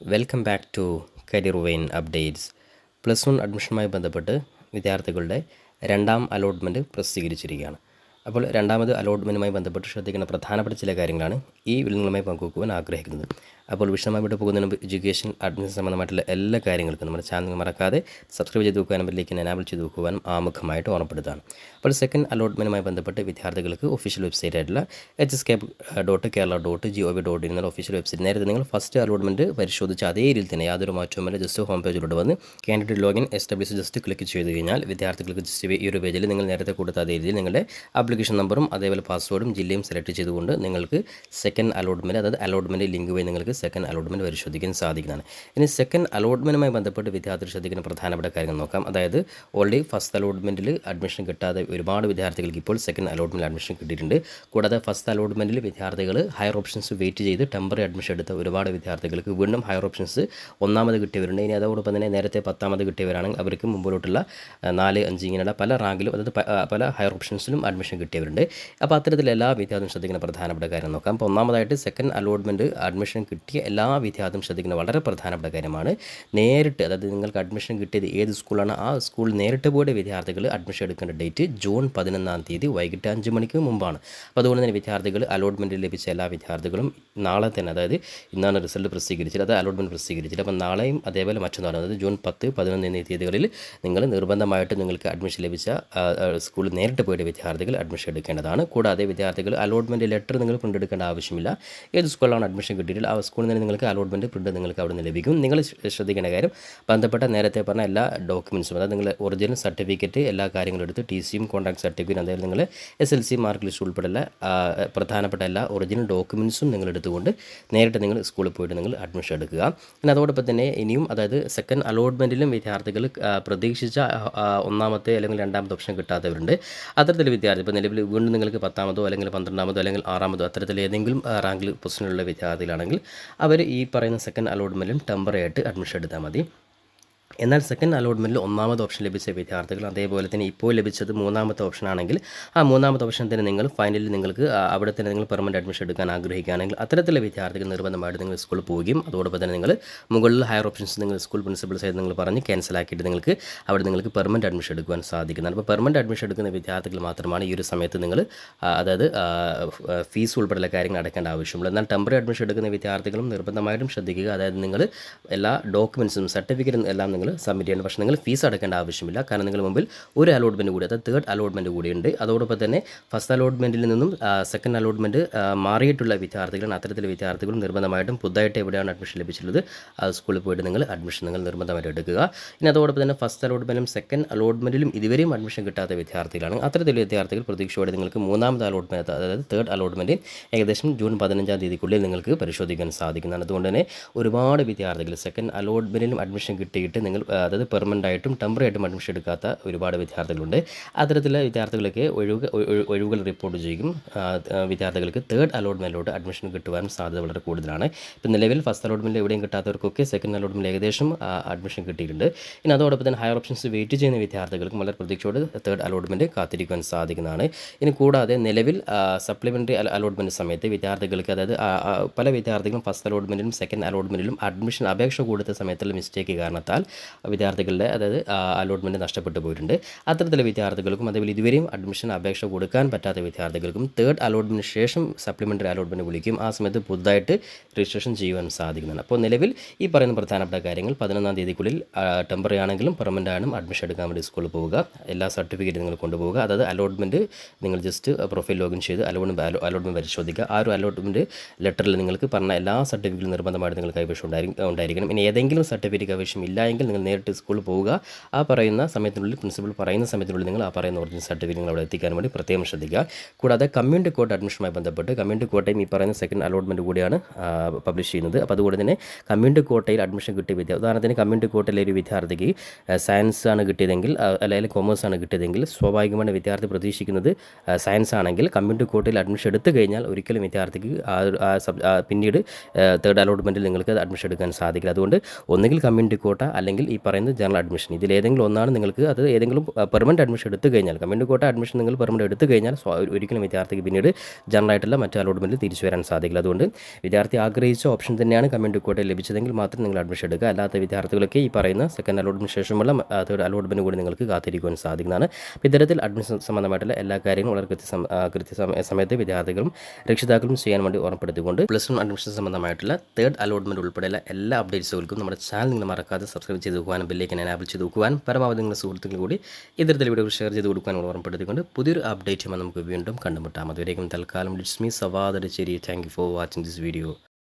Welcome back to career vein updates plus one അഡ്മിഷനുമായി ബന്ധപ്പെട്ട് വിദ്യാർത്ഥികളുടെ രണ്ടാം അലോട്ട്മെന്റ് പ്രസിദ്ധീകരിച്ചിരിക്കുകയാണ്. അപ്പോൾ രണ്ടാമത് അലോട്ട്മെന്റുമായി ബന്ധപ്പെട്ട് ശ്രദ്ധിക്കുന്ന പ്രധാനപ്പെട്ട ചില കാര്യങ്ങളാണ് ഈ വിവരങ്ങളുമായി പങ്കുവെക്കുവാൻ ആഗ്രഹിക്കുന്നത്. അപ്പോൾ വിഷമമായിട്ട് പോകുന്നതിന് എഡ്യൂക്കേഷൻ അഡ്മിഷൻ സംബന്ധമായിട്ടുള്ള എല്ലാ കാര്യങ്ങൾക്കും നമ്മുടെ ചാനൽ മറക്കാതെ സബ്സ്ക്രൈബ് ചെയ്ത് വെക്കുവാനും ബെല്ലേക്ക് എനാബിൾ ചെയ്ത് വെക്കുവാനും ആമുഖമായിട്ട് ഓർമ്മപ്പെടുത്താണ് അപ്പോൾ സെക്കൻഡ് അലോട്ട്മെന്റുമായി ബന്ധപ്പെട്ട് വിദ്യാർത്ഥികൾക്ക് ഒഫീഷ്യൽ വെബ്സൈറ്റ് ആയിട്ടുള്ള H S K dot Kerala dot G O V dot in എന്നുള്ള ഒഫീഷ്യൽ വെബ്സൈറ്റ് നേരത്തെ നിങ്ങൾ ഫസ്റ്റ് അലോട്ട്മെന്റ് പരിശോധിച്ച അതേ രീതിയിൽ തന്നെ യാതൊരു മാറ്റവുമില്ല ജസ്റ്റ് ഹോം പേജിലോട്ട് വന്ന് candidate login establish just click ചെയ്ത് കഴിഞ്ഞാൽ വിദ്യാർത്ഥികൾക്ക് ജസ്റ്റ് ഈ ഒരു പേജിൽ നിങ്ങൾ നേരത്തെ കൊടുത്ത അതേ രീതിയിൽ നിങ്ങളുടെ ആപ്ലിക്കേഷൻ നമ്പറും അതേപോലെ പാസ്വേഡും ജില്ലയും സെലക്ട് ചെയ്തുകൊണ്ട് നിങ്ങൾക്ക് സെക്കൻഡ് അലോട്ട്മെന്റ് അതായത് അലോട്ട്മെന്റ് ലിങ്ക് വഴി നിങ്ങൾക്ക് സെക്കൻഡ് അലോട്ട്മെന്റ് പരിശോധിക്കാൻ സാധിക്കുന്നതാണ്. ഇനി സെക്കൻഡ് അലോട്ട്മെന്റുമായി ബന്ധപ്പെട്ട് വിദ്യാർത്ഥികൾ ശ്രദ്ധിക്കുന്ന പ്രധാനപ്പെട്ട കാര്യങ്ങൾ നോക്കാം. അതായത് ഓൾറെഡി ഫസ്റ്റ് അലോട്ട്മെന്റിൽ അഡ്മിഷൻ കിട്ടാതെ ഒരുപാട് വിദ്യാർത്ഥികൾക്ക് ഇപ്പോൾ സെക്കൻഡ് അലോട്ട്മെന്റ് അഡ്മിഷൻ കിട്ടിയിട്ടുണ്ട്. കൂടാതെ ഫസ്റ്റ് അലോട്ട്മെന്റിൽ വിദ്യാർത്ഥികൾ ഹയർ ഓപ്ഷൻസ് വെയിറ്റ് ചെയ്ത് ടെമ്പററി അഡ്മിഷൻ എടുത്ത ഒരുപാട് വിദ്യാർത്ഥികൾക്ക് വീണ്ടും ഹയർ ഓപ്ഷൻസ് ഒന്നാമത് കിട്ടിയവരുണ്ട്. ഇനി അതോടൊപ്പം തന്നെ നേരത്തെ പത്താമത് കിട്ടിയവരാണെങ്കിൽ അവർക്ക് മുമ്പിലോട്ടുള്ള ആ, നാല് അഞ്ച് ഇങ്ങനെയുള്ള പല റാങ്കിലും അതായത് പല ഹയർ ഓപ്ഷൻസിലും അഡ്മിഷൻ കിട്ടിയവരുണ്ട്. അപ്പോൾ അത്തരത്തിൽ എല്ലാ വിദ്യാർത്ഥികളും ശ്രദ്ധിക്കുന്ന പ്രധാനപ്പെട്ട കാര്യം നോക്കാം. അപ്പോൾ ഒന്നാമതായിട്ട് സെക്കൻഡ് അലോട്ട്മെന്റ് അഡ്മിഷൻ കിട്ടിയ എല്ലാ വിദ്യാർത്ഥികളും ശ്രദ്ധിക്കുന്ന വളരെ പ്രധാനപ്പെട്ട കാര്യമാണ് നേരിട്ട് അതായത് നിങ്ങൾക്ക് അഡ്മിഷൻ കിട്ടിയത് ഏത് സ്കൂളാണ് ആ സ്കൂൾ നേരിട്ട് പോയിട്ട് വിദ്യാർത്ഥികൾ അഡ്മിഷൻ എടുക്കേണ്ട ഡേറ്റ് ജൂൺ പതിനൊന്നാം തീയതി വൈകിട്ട് അഞ്ച് മണിക്ക് മുമ്പാണ്. അപ്പോൾ അതുകൊണ്ട് തന്നെ വിദ്യാർത്ഥികൾ അലോട്ട്മെന്റ് ലഭിച്ച എല്ലാ വിദ്യാർത്ഥികളും നാളെ തന്നെ അതായത് ഇന്നാണ് റിസൾട്ട് പ്രസിദ്ധീകരിച്ചത് അത് അലോട്ട്മെന്റ് പ്രസിദ്ധീകരിച്ചത് അപ്പോൾ നാളെയും അതേപോലെ മറ്റന്നാളും അതായത് ജൂൺ പത്ത് പതിനൊന്ന് എന്നീ തീയതികളിൽ നിങ്ങൾ നിർബന്ധമായിട്ട് നിങ്ങൾക്ക് അഡ്മിഷൻ ലഭിച്ച സ്കൂളിൽ നേരിട്ട് പോയിട്ട് വിദ്യാർത്ഥികൾ അഡ്മിഷൻ എടുക്കേണ്ടതാണ്. കൂടാതെ വിദ്യാർത്ഥികൾ അലോട്ട്മെന്റ് ലെറ്റർ നിങ്ങൾ കൊണ്ടെടുക്കേണ്ട ആവശ്യമില്ല. ഏത് സ്കൂളിലാണ് അഡ്മിഷൻ കിട്ടിയിട്ട് ആ സ്കൂളിൽ നിന്ന് നിങ്ങൾക്ക് അലോട്ട്മെന്റ് പ്രിന്റ് നിങ്ങൾക്ക് അവിടെ നിന്ന് ലഭിക്കും. നിങ്ങൾ ശ്രദ്ധിക്കേണ്ട കാര്യം ബന്ധപ്പെട്ട നേരത്തെ പറഞ്ഞ എല്ലാ ഡോക്യുമെന്റ്സും അതായത് നിങ്ങൾ ഒറിജിനൽ സർട്ടിഫിക്കറ്റ് എല്ലാ കാര്യങ്ങളും എടുത്ത് ടി സിയും കോൺടാക്ട് സർട്ടിഫിക്കറ്റ് അതായത് നിങ്ങൾ S L C mark list ഉൾപ്പെടെയുള്ള പ്രധാനപ്പെട്ട എല്ലാ ഒറിജിനൽ ഡോക്യുമെന്റ്സും നിങ്ങൾ എടുത്തുകൊണ്ട് നേരിട്ട് നിങ്ങൾ സ്കൂളിൽ പോയിട്ട് നിങ്ങൾ അഡ്മിഷൻ എടുക്കുക. പിന്നെ അതോടൊപ്പം തന്നെ ഇനിയും അതായത് സെക്കൻഡ് അലോട്ട്മെന്റിലും വിദ്യാർത്ഥികൾ പ്രതീക്ഷിച്ച ഒന്നാമത്തെ അല്ലെങ്കിൽ രണ്ടാമത്തെ ഓപ്ഷൻ കിട്ടാത്തവരുണ്ട്. അത്തരത്തിൽ വിദ്യാർത്ഥി ഇപ്പോൾ നിലവിൽ വീണ്ടും നിങ്ങൾക്ക് പത്താമതോ അല്ലെങ്കിൽ പന്ത്രണ്ടാമതോ അല്ലെങ്കിൽ ആറാമതോ ആ, റാങ്കിൽ പൊസിഷനിലുള്ള വിദ്യാർത്ഥികളാണെങ്കിൽ അവർ ഈ പറയുന്ന സെക്കൻഡ് അലോട്ട്മെന്റിലും ടെമ്പററി ആയിട്ട് അഡ്മിഷൻ എടുത്താൽ മതി. എന്നാൽ സെക്കൻഡ് അലോട്ട്മെന്റിൽ ഒന്നാമത് ഓപ്ഷൻ ലഭിച്ച വിദ്യാർത്ഥികൾ അതേപോലെ തന്നെ ഇപ്പോൾ ലഭിച്ചത് മൂന്നാമത്തെ ഓപ്ഷൻ ആണെങ്കിൽ ആ മൂന്നാമത്തെ ഓപ്ഷൻ തന്നെ നിങ്ങൾ ഫൈനലിൽ നിങ്ങൾക്ക് അവിടെ തന്നെ നിങ്ങൾ പെർമനന്റ് അഡ്മിഷൻ എടുക്കാൻ ആഗ്രഹിക്കുകയാണെങ്കിൽ അത്തരത്തിലുള്ള വിദ്യാർത്ഥികൾ നിർബന്ധമായിട്ട് നിങ്ങൾ സ്കൂളിൽ പോവുകയും അതോടൊപ്പം തന്നെ നിങ്ങൾ മുകളിൽ ഹയർ ഓപ്ഷൻസ് നിങ്ങൾ സ്കൂൾ പ്രിൻസിപ്പൽ സൈഡ് നിങ്ങൾ പറഞ്ഞ് ക്യാൻസൽ ആക്കിയിട്ട് നിങ്ങൾക്ക് അവിടെ നിങ്ങൾക്ക് പെർമനന്റ് അഡ്മിഷൻ എടുക്കുവാൻ സാധിക്കുന്നതാണ്. അപ്പോൾ പെർമനന്റ് അഡ്മിഷൻ എടുക്കുന്ന വിദ്യാർത്ഥികൾ മാത്രമാണ് ഈ ഒരു സമയത്ത് നിങ്ങൾ അതായത് ഫീസ് ഉൾപ്പെടെയുള്ള കാര്യങ്ങൾ അടയ്ക്കേണ്ട ആവശ്യമുള്ളൂ. എന്നാൽ ടെമ്പററി അഡ്മിഷൻ എടുക്കുന്ന വിദ്യാർത്ഥികളും നിർബന്ധമായിട്ടും ശ്രദ്ധിക്കുക. അതായത് നിങ്ങൾ എല്ലാ ഡോക്യുമെൻസും സർട്ടിഫിക്കറ്റും എല്ലാം നിങ്ങൾ സബ്മിറ്റ് ചെയ്യണം പക്ഷേ നിങ്ങൾ ഫീസ് അടക്കേണ്ട ആവശ്യമില്ല. കാരണം നിങ്ങൾ മുമ്പിൽ ഒരു അലോട്ട്മെന്റ് കൂടി അതായത് തേർഡ് അലോട്ട്മെന്റ് കൂടിയുണ്ട് അതോടൊപ്പം തന്നെ ഫസ്റ്റ് അലോട്ട്മെന്റിൽ നിന്നും സെക്കൻഡ് അലോട്ട്മെന്റ് മാറിയിട്ടുള്ള വിദ്യാർത്ഥികളാണ് അത്തരത്തിലെ വിദ്യാർത്ഥികൾ നിർബന്ധമായിട്ടും പുതുതായിട്ട് എവിടെയാണ് അഡ്മിഷൻ ലഭിച്ചിട്ടുള്ളത് ആ സ്കൂളിൽ പോയിട്ട് നിങ്ങൾ അഡ്മിഷൻ നിങ്ങൾ നിർബന്ധമായിട്ട് എടുക്കുക. ഇനി അതോടൊപ്പം തന്നെ ഫസ്റ്റ് അലോട്ട്മെന്റും സെക്കൻഡ് അലോട്ട്മെന്റിലും ഇതുവരെയും അഡ്മിഷൻ കിട്ടാത്ത വിദ്യാർത്ഥികളാണ്. അത്തരത്തിലുള്ള വിദ്യാർത്ഥികൾ പ്രതീക്ഷയോടെ നിങ്ങൾക്ക് മൂന്നാമത് അലോട്ട്മെന്റ് അതായത് തേർഡ് അലോട്ട്മെന്റ് ഏകദേശം ജൂൺ പതിനഞ്ചാം തീയതിക്കുള്ളിൽ നിങ്ങൾക്ക് പരിശോധിക്കാൻ സാധിക്കുന്നതാണ്. അതുകൊണ്ട് തന്നെ ഒരുപാട് വിദ്യാർത്ഥികൾ സെക്കൻഡ് അലോട്ട്മെന്റിലും അഡ്മിഷൻ കിട്ടിയിട്ട് നിങ്ങൾ അതായത് പെർമനന്റ് ആയിട്ടും ടെമ്പററി ആയിട്ടും അഡ്മിഷൻ എടുക്കാത്ത ഒരുപാട് വിദ്യാർത്ഥികളുണ്ട്. അത്തരത്തിലെ വിദ്യാർത്ഥികളൊക്കെ ഒഴിവ് ഒഴിവുകൾ റിപ്പോർട്ട് ചെയ്യും. വിദ്യാർത്ഥികൾക്ക് തേർഡ് അലോട്ട്മെന്റിലോട്ട് അഡ്മിഷൻ കിട്ടുവാൻ സാധ്യത വളരെ കൂടുതലാണ്. ഇപ്പം നിലവിൽ ഫസ്റ്റ് അലോട്ട്മെന്റ് എവിടെയും കിട്ടാത്തവർക്കൊക്കെ സെക്കൻഡ് അലോട്ട്മെന്റ് ഏകദേശം അഡ്മിഷൻ കിട്ടിയിട്ടുണ്ട്. ഇനി അതോടൊപ്പം തന്നെ ഹയർ ഓപ്ഷൻസ് വെയിറ്റ് ചെയ്യുന്ന വിദ്യാർത്ഥികൾക്കും വളരെ പ്രതീക്ഷയോട് തേർഡ് അലോട്ട്മെന്റ് കാത്തിരിക്കുവാൻ സാധിക്കുന്നതാണ്. ഇനി കൂടാതെ നിലവിൽ സപ്ലിമെന്ററി അലോട്ട്മെന്റ് സമയത്ത് വിദ്യാർത്ഥികൾക്ക് അതായത് പല വിദ്യാർത്ഥികളും ഫസ്റ്റ് അലോട്ട്മെന്റിലും സെക്കൻഡ് അലോട്ട്മെന്റിലും അഡ്മിഷൻ അപേക്ഷ കൊടുത്ത സമയത്തുള്ള മിസ്റ്റേക്ക് കാരണത്താൽ വിദ്യാർത്ഥികളുടെ അതായത് അലോട്ട്മെന്റ് നഷ്ടപ്പെട്ടു പോയിട്ടുണ്ട്. അത്തരത്തിലുള്ള വിദ്യാർത്ഥികൾക്കും അതേപോലെ ഇതുവരെയും അഡ്മിഷൻ അപേക്ഷ കൊടുക്കാൻ പറ്റാത്ത വിദ്യാർത്ഥികൾക്കും തേർഡ് അലോട്ട്മെന്റ് ശേഷം സപ്ലിമെന്ററി അലോട്ട്മെന്റ് വിളിക്കും. ആ സമയത്ത് പുതുതായിട്ട് രജിസ്ട്രേഷൻ ചെയ്യുവാൻ സാധിക്കുന്നതാണ്. അപ്പോൾ നിലവിൽ ഈ പറയുന്ന പ്രധാനപ്പെട്ട കാര്യങ്ങൾ പതിനൊന്നാം തീയതിക്കുള്ളിൽ ടെമ്പററി ആണെങ്കിലും പെർമനന്റ് ആണെങ്കിലും അഡ്മിഷൻ എടുക്കാൻ വേണ്ടി സ്കൂളിൽ പോവുക. എല്ലാ സർട്ടിഫിക്കറ്റ് നിങ്ങൾ കൊണ്ടുപോവുക. അതായത് അലോട്ട്മെന്റ് നിങ്ങൾ ജസ്റ്റ് പ്രൊഫൈൽ ലോഗിൻ ചെയ്ത് അലോട്ട്മെന്റ് അലോട്ട്മെന്റ് പരിശോധിക്കുക. ആ ഒരു അലോട്ട്മെന്റ് ലെറ്ററിൽ നിങ്ങൾക്ക് പറഞ്ഞ എല്ലാ സർട്ടിഫിക്കറ്റും നിർബന്ധമായിട്ട് നിങ്ങൾ കൈവശം ഉണ്ടായിരിക്കും ഉണ്ടായിരിക്കണം. ഇനി ഏതെങ്കിലും സർട്ടിഫിക്കറ്റ് കൈവശം എങ്കിൽ നിങ്ങൾ നേരിട്ട് സ്കൂളിൽ പോവുക. ആ പറയുന്ന സമയത്തിനുള്ളിൽ പ്രിൻസിപ്പൽ പറയുന്ന സമയത്തിനുള്ളിൽ നിങ്ങൾ ആ പറയുന്ന ഒറിജിനൽ സർട്ടിഫിക്കറ്റ് നിങ്ങൾ അവിടെ എത്തിക്കാൻ വേണ്ടി പ്രത്യേകം ശ്രദ്ധിക്കുക. കൂടാതെ കമ്മ്യൂണിറ്റി കോട്ട് അഡ്മിഷനുമായി ബന്ധപ്പെട്ട് കമ്മ്യൂണിറ്റി കോട്ടയും ഈ പറയുന്ന സെക്കൻഡ് അലോട്ട്മെന്റ് കൂടിയാണ് പബ്ലിഷ് ചെയ്യുന്നത്. അപ്പോൾ അതുകൊണ്ട് തന്നെ കമ്മ്യൂണിറ്റി കോട്ടയിൽ അഡ്മിഷൻ കിട്ടിയ വിദ്യ ഉദാഹരണത്തിന് കമ്മ്യൂണിറ്റി കോട്ടയിലെ ഒരു വിദ്യാർത്ഥിക്ക് സയൻസ് ആണ് കിട്ടിയതെങ്കിൽ അല്ലെങ്കിൽ കൊമേഴ്സ് ആണ് കിട്ടിയതെങ്കിൽ സ്വാഭാവികമാണ് വിദ്യാർത്ഥി പ്രതീക്ഷിക്കുന്നത് സയൻസ് ആണെങ്കിൽ കമ്മ്യൂണിറ്റി കോട്ടയിൽ അഡ്മിഷൻ എടുത്തു കഴിഞ്ഞാൽ ഒരിക്കലും വിദ്യാർത്ഥിക്ക് ആ പിന്നീട് തേർഡ് അലോട്ട്മെന്റിൽ നിങ്ങൾക്ക് അഡ്മിഷൻ എടുക്കാൻ സാധിക്കില്ല. അതുകൊണ്ട് ഒന്നുകിൽ കമ്മ്യൂണിറ്റി കോട്ട അല്ലെങ്കിൽ അല്ലെങ്കിൽ ഈ പറയുന്ന ജനറൽ അഡ്മിഷൻ. ഇതിലേതെങ്കിലും ഒന്നാണ് നിങ്ങൾക്ക് അത് ഏതെങ്കിലും പെർമനന്റ് അഡ്മിഷൻ എടുത്തു കഴിഞ്ഞാൽ കമ്മ്യൂണിറ്റി കോട്ട അഡ്മിഷൻ നിങ്ങൾ പെർമനന്റ് എടുത്തു കഴിഞ്ഞാൽ ഒരിക്കലും വിദ്യാർത്ഥിക്ക് പിന്നീട് ജനറൽ ആയിട്ടുള്ള മറ്റു അലോട്ട്മെന്റിൽ തിരിച്ചു വരാൻ സാധിക്കില്ല. അതുകൊണ്ട് വിദ്യാർത്ഥി ആഗ്രഹിച്ച ഓപ്ഷൻ തന്നെയാണ് കമ്മ്യൂണിറ്റി കോട്ടയിൽ ലഭിച്ചതെങ്കിൽ മാത്രം നിങ്ങൾ അഡ്മിഷൻ എടുക്കുക. അല്ലാത്ത വിദ്യാർത്ഥികളൊക്കെ ഈ പറയുന്ന സെക്കൻഡ് അലോട്ട്മെന്റ് ശേഷമുള്ള തേർഡ് അലോട്ട്മെന്റ് കൂടി നിങ്ങൾക്ക് കാത്തിരിക്കുവാൻ സാധിക്കുന്നതാണ്. ഇത്തരത്തിൽ അഡ്മിഷൻ സംബന്ധമായിട്ടുള്ള എല്ലാ കാര്യങ്ങളും വളരെ കൃത്യ കൃത്യ സമയത്ത് വിദ്യാർത്ഥികളും രക്ഷിതാക്കളും ചെയ്യാൻ വേണ്ടി ഓർമ്മപ്പെടുത്തിക്കൊണ്ട് പ്ലസ് വൺ അഡ്മിഷൻ സംബന്ധമായിട്ടുള്ള തേർഡ് അലോട്ട്മെന്റ് ഉൾപ്പെടെയുള്ള എല്ലാ അപ്ഡേറ്റ്സുകൾക്കും നമ്മുടെ ചാനൽ നിങ്ങൾ മറക്കാതെ സബ്സ്ക്രൈബ് ചെയ്ത് വെക്കുവാനും ബെല്ലേക്ക് എനാബിൾ ചെയ്ത് വെക്കുവാൻ പരമാവധി നിങ്ങളുടെ സുഹൃത്തുക്കൾ കൂടി ഇത്തരത്തിൽ വീഡിയോ ഷെയർ ചെയ്ത് കൊടുക്കാൻ ഓർമ്മപ്പെടുത്തിക്കൊണ്ട് പുതിയൊരു അപ്ഡേറ്റുമായി നമുക്ക് വീണ്ടും കണ്ടുമുട്ടാം. അതുവരേക്കും തൽക്കാലം ഡിസ്മി Sawad ചെരി thank you for watching this video